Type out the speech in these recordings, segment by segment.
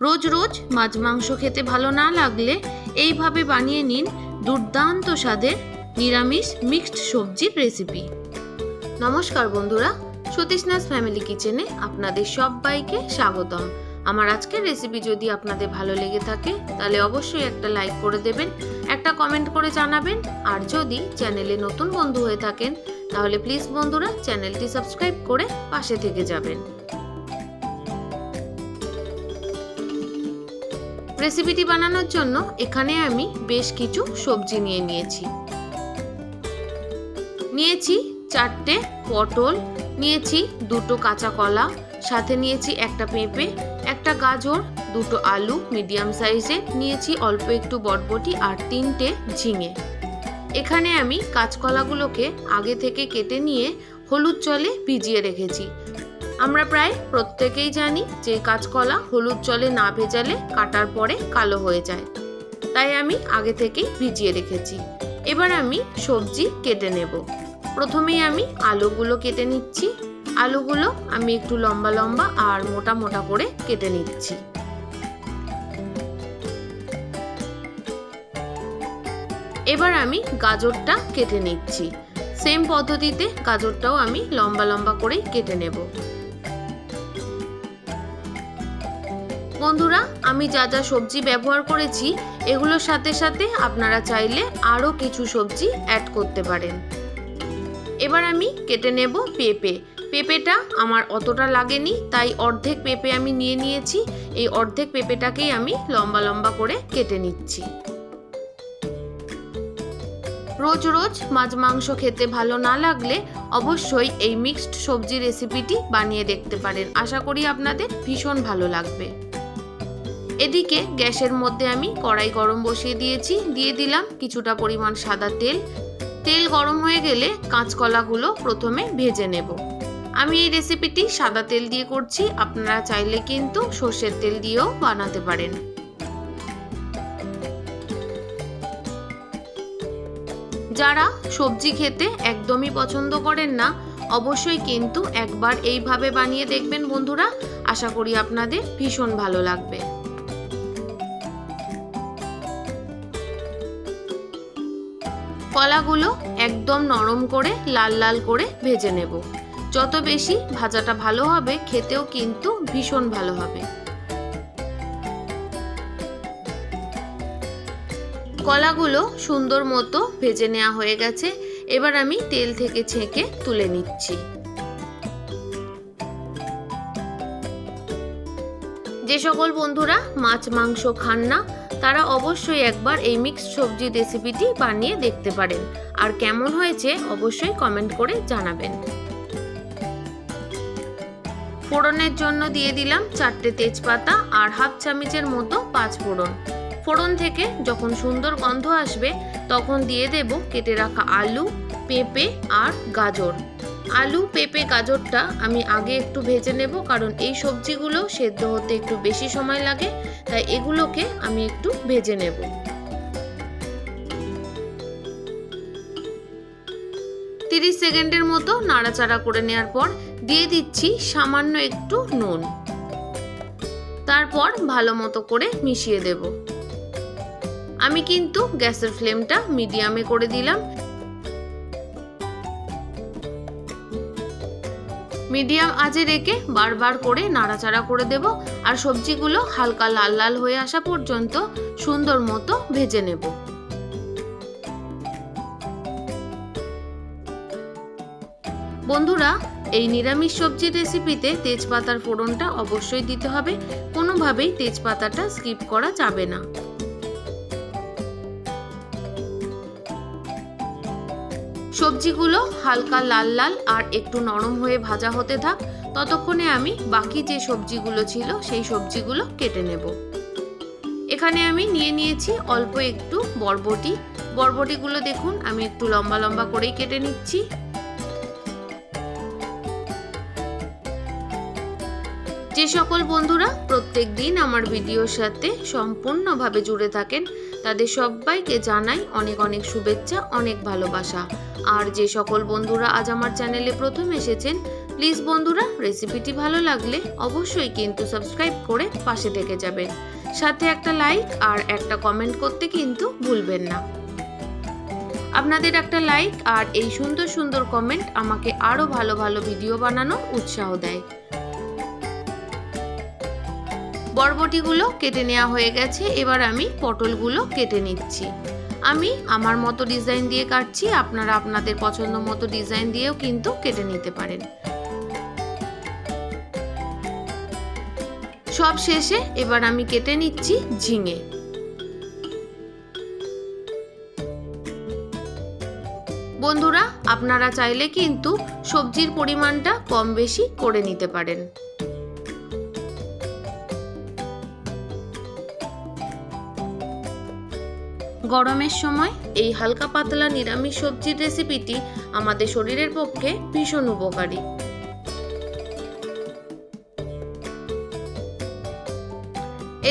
রোজ রোজ মাছ মাংস খেতে ভালো না লাগলে এইভাবে বানিয়ে নিন দুর্দান্ত স্বাদের নিরামিষ মিক্সড সবজির রেসিপি। নমস্কার বন্ধুরা, সতীশনাথ ফ্যামিলি কিচেনে আপনাদের সবাইকে স্বাগতম। আমার আজকের রেসিপি যদি আপনাদের ভালো লেগে থাকে, তাহলে অবশ্যই একটা লাইক করে দেবেন, একটা কমেন্ট করে জানাবেন, আর যদি চ্যানেলে নতুন বন্ধু হয়ে থাকেন, তাহলে প্লিজ বন্ধুরা চ্যানেলটি সাবস্ক্রাইব করে পাশে থেকে যাবেন। রেসিপিটি বানানোর জন্য এখানে আমি বেশ কিছু সবজি নিয়ে নিয়েছি। নিয়েছি চারটে পটল, নিয়েছি দুটো কাঁচা কলা, সাথে নিয়েছি একটা পেঁপে, একটা গাজর, দুটো আলু মিডিয়াম সাইজে, নিয়েছি অল্প একটু বটবটি আর তিনটে ঝিঙে। এখানে আমি কাঁচকলাগুলোকে আগে থেকে কেটে নিয়ে হলুদ জলে ভিজিয়ে রেখেছি। আমরা প্রায় প্রত্যেকেই জানি যে কাঁচকলা হলুদ জলে না ভেজালে কাটার পরে কালো হয়ে যায়। তাই আমি আগে থেকেই ভিজিয়ে রেখেছি। এবার আমি সবজি কেটে নেব। প্রথমেই আমি আলুগুলো কেটে নিচ্ছি। আলুগুলো আমি একটু লম্বা লম্বা আর মোটা মোটা করে কেটে নিচ্ছি। এবার আমি গাজরটা কেটে নিচ্ছি। সেম পদ্ধতিতে গাজরটাও আমি লম্বা লম্বা করেই কেটে নেব। বন্ধুরা, আমি যা যা সবজি ব্যবহার করেছি, এগুলোর সাথে সাথে আপনারা চাইলে আরও কিছু সবজি অ্যাড করতে পারেন। এবার আমি কেটে নেব পেঁপে। পেঁপেটা আমার অতটা লাগেনি, তাই অর্ধেক পেঁপে আমি নিয়ে নিয়েছি। এই অর্ধেক পেঁপেটাকেই আমি লম্বা লম্বা করে কেটে নিচ্ছি। রোজ রোজ মাছ মাংস খেতে ভালো না লাগলে অবশ্যই এই মিক্সড সবজি রেসিপিটি বানিয়ে দেখতে পারেন। আশা করি আপনাদের ভীষণ ভালো লাগবে। এদিকে গ্যাসের মধ্যে আমি কড়াই গরম বসিয়ে দিয়েছি, দিয়ে দিলাম কিছুটা পরিমাণ সাদা তেল। তেল গরম হয়ে গেলে কাঁচকলাগুলো প্রথমে ভেজে নেব। আমি এই রেসিপিটি সাদা তেল দিয়ে করছি, আপনারা চাইলে কিন্তু সর্ষের তেল দিয়েও বানাতে পারেন। যারা সবজি খেতে একদমই পছন্দ করেন না, অবশ্যই কিন্তু একবার এইভাবে বানিয়ে দেখবেন বন্ধুরা। আশা করি আপনাদের ভীষণ ভালো লাগবে। কলাগুলো একদম নরম করে, লাল লাল করে ভেজে নেব। যত বেশি ভাজাটা ভালো হবে, খেতেও কিন্তু ভীষণ ভালো হবে। কলাগুলো সুন্দর মতো ভেজে নেওয়া হয়ে গেছে। এবার আমি তেল থেকে ছেঁকে তুলে নিচ্ছি। যে সকল বন্ধুরা মাছ, মাংস খান না তারা অবশ্যই একবার এই মিক্সড সবজি রেসিপিটি বানিয়ে দেখতে পারেন। আর কেমন হয়েছে অবশ্যই কমেন্ট করে জানাবেন। ফোড়নের জন্য দিয়ে দিলাম চারটে তেজপাতা আর হাফ চামচের মতো পাঁচ ফোড়ন। ফোড়ন থেকে যখন সুন্দর গন্ধ আসবে, তখন দিয়ে দেব কেটে রাখা আলু, পেঁপে আর গাজর। আলু, পেঁপে, গাজরটা আমি আগে একটু ভেজে নেব কারণ এই সবজিগুলো সেদ্ধ হতে একটু বেশি সময় লাগে, তাই এগুলোকে আমি একটু ভেজে নেব। তিরিশ সেকেন্ডের মতো নাড়াচাড়া করে নেওয়ার পর দিয়ে দিচ্ছি সামান্য একটু নুন। তারপর ভালো মতো করে মিশিয়ে দেব। আমি কিন্তু গ্যাসের ফ্লেমটা মিডিয়ামে করে দিলাম। মিডিয়াম আজে রেখে বারবার করে নাড়াচাড়া করে দেব আর সবজিগুলো হালকা লাল লাল হয়ে আসা পর্যন্ত সুন্দর মতো ভেজে নেব। বন্ধুরা, এই নিরামিষ সবজির রেসিপিতে তেজপাতার ফোড়নটা অবশ্যই দিতে হবে। কোনোভাবেই তেজপাতাটা স্কিপ করা যাবে না। সবজিগুলো হালকা লাল লাল আর একটু নরম হয়ে ভাজা হতে থাক। ততক্ষণে আমি বাকি যে সবজিগুলো ছিল, সেই সবজিগুলো কেটে নেব। এখানে আমি নিয়ে নিয়েছি অল্প একটু বরবটি। বরবটিগুলো দেখুন, আমি একটু লম্বা লম্বা করেই কেটে নিচ্ছি। যে সকল বন্ধুরা প্রত্যেক দিন আমার ভিডিওর সাথে সম্পূর্ণভাবে জুড়ে থাকেন তাদের সবাইকে জানাই অনেক অনেক শুভেচ্ছা, অনেক ভালোবাসা। আর যে সকল বন্ধুরা আজ আমার চ্যানেলে প্রথম এসেছেন প্লিজ বন্ধুরা রেসিপিটি ভালো লাগলে অবশ্যই কিন্তু সাবস্ক্রাইব করে পাশে থেকে যাবেন। সাথে একটা লাইক আর একটা কমেন্ট করতে কিন্তু ভুলবেন না। আপনাদের একটা লাইক আর এই সুন্দর সুন্দর কমেন্ট আমাকে আরও ভালো ভালো ভিডিও বানানোর উৎসাহ দেয়। বরবটিগুলো কেটে নেওয়া হয়ে গেছে, এবার আমি পটলগুলো কেটে নিচ্ছি। আমি আমার মতো ডিজাইন দিয়ে কাটছি, আপনারা আপনাদের পছন্দ মতো ডিজাইন দিয়েও কিন্তু কেটে নিতে পারেন। সব শেষে এবার আমি কেটে নিচ্ছি ঝিঙে। বন্ধুরা, আপনারা চাইলে কিন্তু সবজির পরিমাণটা কম বেশি করে নিতে পারেন। গরমের সময় এই হালকা পাতলা নিরামিষ সবজির রেসিপিটি আমাদের শরীরের পক্ষে ভীষণ উপকারী।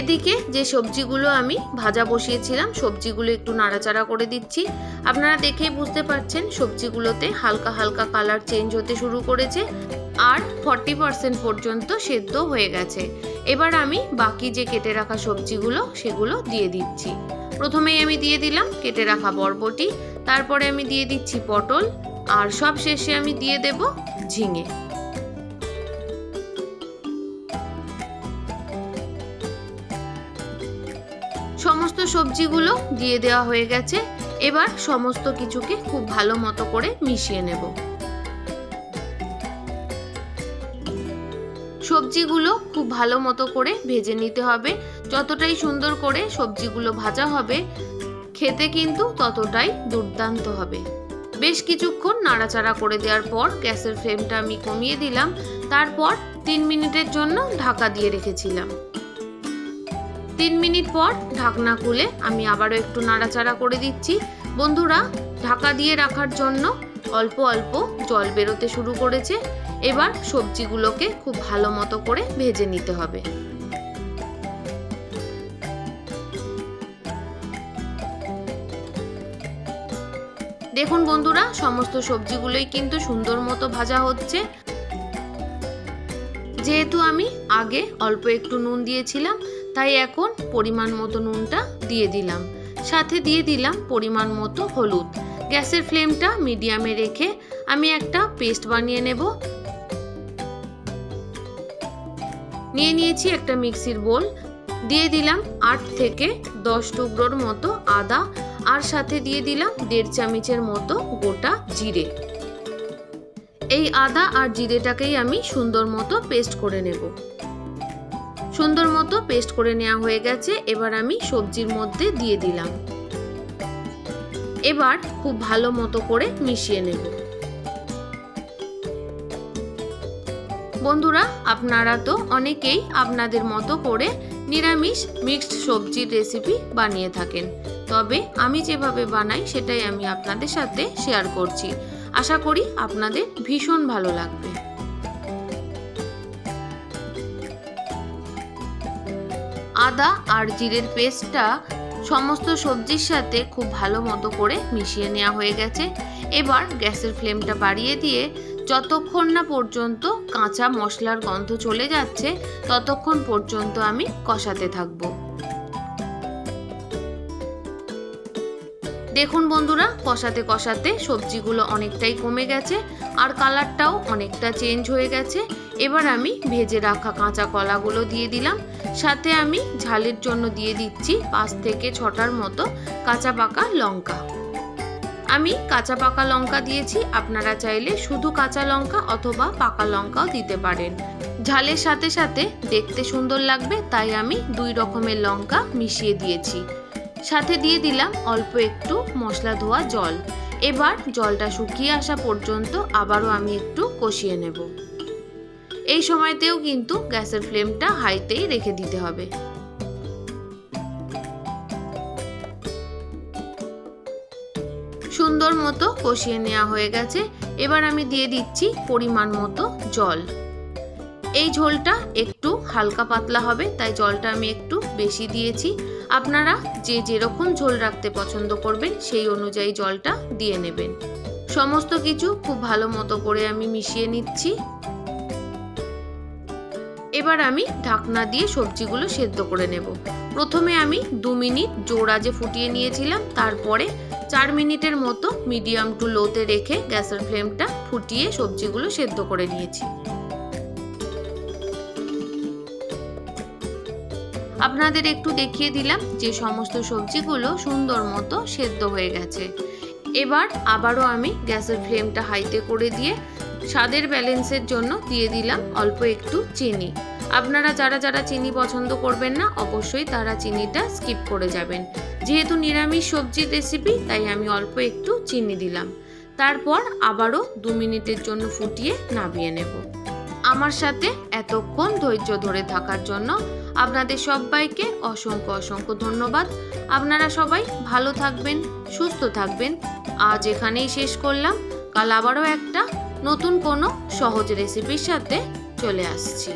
এদিকে যে সবজিগুলো আমি ভাজা বসিয়েছিলাম, সবজিগুলো একটু নাড়াচাড়া করে দিচ্ছি। আপনারা দেখেই বুঝতে পারছেন, সবজিগুলোতে হালকা হালকা কালার চেঞ্জ হতে শুরু করেছে আর ফর্টি পার্সেন্ট পর্যন্ত সেদ্ধ হয়ে গেছে। এবার আমি বাকি যে কেটে রাখা সবজিগুলো, সেগুলো দিয়ে দিচ্ছি। প্রথমেই আমি দিয়ে দিলাম, কেটে রাখা বরবটি। তারপরে আমি দিয়ে দিচ্ছি পটল, আর সব শেষে আমি দিয়ে দেব ঝিঙে। সমস্ত সবজিগুলো দিয়ে দেওয়া হয়ে গেছে। এবার সমস্ত কিছুকে খুব ভালো মতো করে মিশিয়ে নেব। সবজিগুলো খুব ভালো মতো করে ভেজে নিতে হবে। যতটাই সুন্দর করে সবজিগুলো ভাজা হবে, খেতে কিন্তু ততটাই দুর্দান্ত হবে। বেশ কিছুক্ষণ নাড়াচাড়া করে দেওয়ার পর গ্যাসের ফ্লেমটা আমি কমিয়ে দিলাম, তারপর তিন মিনিটের জন্য ঢাকা দিয়ে রেখেছিলাম। তিন মিনিট পর ঢাকনা খুলে আমি আবারও একটু নাড়াচাড়া করে দিচ্ছি। বন্ধুরা, ঢাকা দিয়ে রাখার জন্য অল্প অল্প জল বেরোতে শুরু করেছে। এবার সবজিগুলোকে খুব ভালো মতো করে ভেজে নিতে হবে। দেখুন বন্ধুরা, সমস্ত সবজিগুলোই কিন্তু সুন্দর মতো ভাজা হচ্ছে। যেহেতু আমি আগে অল্প একটু নুন দিয়েছিলাম, তাই এখন পরিমাণ মতো নুনটা দিয়ে দিলাম। সাথে দিয়ে দিলাম পরিমাণ মতো হলুদ। গ্যাসের ফ্লেমটা মিডিয়ামে রেখে আমি একটা পেস্ট বানিয়ে নেব। নিয়ে নিয়েছি একটা মিক্সির বোল। দিয়ে দিলাম আট থেকে দশ টুকরোর মতো আদা আর সাথে দিয়ে দিলাম দেড় চামচের মতো গোটা জিরে। এই আদা আর জিরেটাকেই আমি সুন্দর মতো পেস্ট করে নেব। সুন্দর মতো পেস্ট করে নেওয়া হয়ে গেছে, এবার আমি সবজির মধ্যে দিয়ে দিলাম। এবার খুব ভালো মতো করে মিশিয়ে নেব। বন্ধুরা, আপনারা তো অনেকেই আপনাদের মতো করে নিরামিষ মিক্সড সবজির রেসিপি বানিয়ে থাকেন। তবে আমি যেভাবে বানাই সেটাই আমি আপনাদের সাথে শেয়ার করছি। আশা করি আপনাদের ভীষণ ভালো লাগবে। আদা আর জিরের পেস্টটা সমস্ত সবজির সাথে খুব ভালো মতো করে মিশিয়ে নেওয়া হয়ে গেছে। এবার গ্যাসের ফ্লেমটা বাড়িয়ে দিয়ে যতক্ষণ না পর্যন্ত কাঁচা মশলার গন্ধ চলে যাচ্ছে, ততক্ষণ পর্যন্ত আমি কষাতে থাকব। দেখুন বন্ধুরা, কষাতে কষাতে সবজিগুলো অনেকটাই কমে গেছে আর কালারটাও অনেকটা চেঞ্জ হয়ে গেছে। এবার আমি ভেজে রাখা কাঁচা কলাগুলো দিয়ে দিলাম। সাথে আমি ঝালের জন্য দিয়ে দিচ্ছি পাঁচ থেকে ছটার মতো কাঁচা পাকা লঙ্কা। আমি কাঁচা পাকা লঙ্কা দিয়েছি, আপনারা চাইলে শুধু কাঁচা লঙ্কা অথবা পাকা লঙ্কাও দিতে পারেন। ঝালের সাথে সাথে দেখতে সুন্দর লাগবে, তাই আমি দুই রকমের লঙ্কা মিশিয়ে দিয়েছি। সাথে দিয়ে দিলাম অল্প একটু মশলা ধোয়া জল। এবার জলটা শুকিয়ে আসা পর্যন্ত আবারও আমি একটু কষিয়ে নেব। এই সময়তেও কিন্তু গ্যাসের ফ্লেমটা হাইতেই রেখে দিতে হবে। সুন্দর মতো কষিয়ে নেওয়া হয়ে গেছে। এবার আমি দিয়ে দিচ্ছি পরিমাণ মতো জল। এই ঝোলটা একটু হালকা পাতলা হবে, তাই জলটা আমি একটু বেশি দিয়েছি। আপনারা যে যেরকম ঝোল রাখতে পছন্দ করবেন, সেই অনুযায়ী জলটা দিয়ে নেবেন। সমস্ত কিছু খুব ভালো মতো করে আমি মিশিয়ে নিচ্ছি। এবার আমি ঢাকনা দিয়ে সবজিগুলো সেদ্ধ করে নেব। প্রথমে আমি দু মিনিট জোর আজে ফুটিয়ে নিয়েছিলাম, তারপরে চার মিনিটের মতো মিডিয়াম টু লোতে রেখে গ্যাসের ফ্লেমটা ফুটিয়ে সবজিগুলো সেদ্ধ করে নিয়েছি। আপনাদের একটু দেখিয়ে দিলাম যে সমস্ত সবজিগুলো সুন্দর মতো সেদ্ধ হয়ে গেছে। এবার আবারও আমি গ্যাসের ফ্লেমটা হাইতে করে দিয়ে স্বাদের ব্যালেন্সের জন্য দিয়ে দিলাম অল্প একটু চিনি। আপনারা যারা যারা চিনি পছন্দ করবেন না, অবশ্যই তারা চিনিটা স্কিপ করে যাবেন। যেহেতু নিরামিষ সবজির রেসিপি, তাই আমি অল্প একটু চিনি দিলাম। তারপর আবারও দু মিনিটের জন্য ফুটিয়ে নামিয়ে নেব। আমার সাথে এতক্ষণ ধৈর্য ধরে থাকার জন্য আপনাদের সবাইকে অসংখ্য অসংখ্য ধন্যবাদ। আপনারা সবাই ভালো থাকবেন, সুস্থ থাকবেন। আজ এখানেই শেষ করলাম। কাল আবারও একটা নতুন কোনো সহজ রেসিপির সাথে চলে আসছি।